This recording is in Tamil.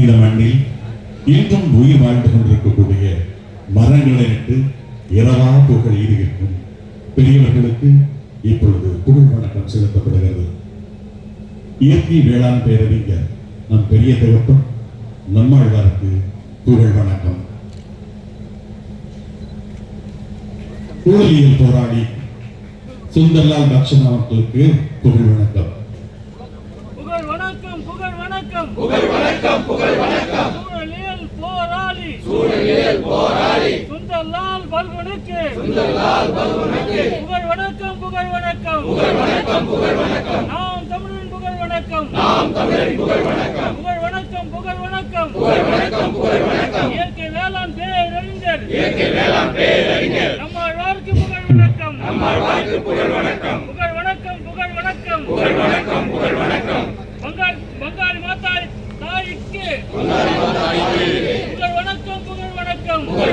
மண்ணில் இன்றும் உயிர் வாழ்ந்து கொண்டிருக்கக்கூடிய மரங்களை நட்டு இரவா புகழ் ஈடுகிற்கும் பெரியவர்களுக்கு இப்பொழுது புகழ் வணக்கம் செலுத்தப்படுகிறது. இயற்கை வேளாண் பேரறிஞர் நம் பெரிய தகப்பன் நம்மாழ்வாருக்கு புகழ் வணக்கம். ஊழலியல் போராளி சுந்தர்லால் பக்ஷன் அவர்களுக்கு புகழ் வணக்கம். புகழ் வணக்கம் புகழ் வணக்கம். புகழ் போராளி. சூழலியல் போராளி. சுந்தர்லால் பல்வனுக்கு சுந்தர்லால் பல்வனுக்கு புகழ் வணக்கம் புகழ் வணக்கம் புகழ் வணக்கம் புகழ் வணக்கம் நாம் தமிழின் புகழ் வணக்கம் நாம் தமிழின் புகழ் வணக்கம் புகழ் வணக்கம் புகழ் வணக்கம் புகழ் வணக்கம் புகழ் வணக்கம் இயற்கை வேளாண் பேரறிஞர். இயற்கை வேளாண் பேரறிஞர். நம்மாழ்வார்க்கு புகழ் வணக்கம் நம்மாழ்வார்க்கு புகழ் வணக்கம் புகழ் வணக்கம் புகழ் வணக்கம் புகழ் வணக்கம் புகழ் வணக்கம் பங்காளி மாதா தாய்க்கு பங்காளி 更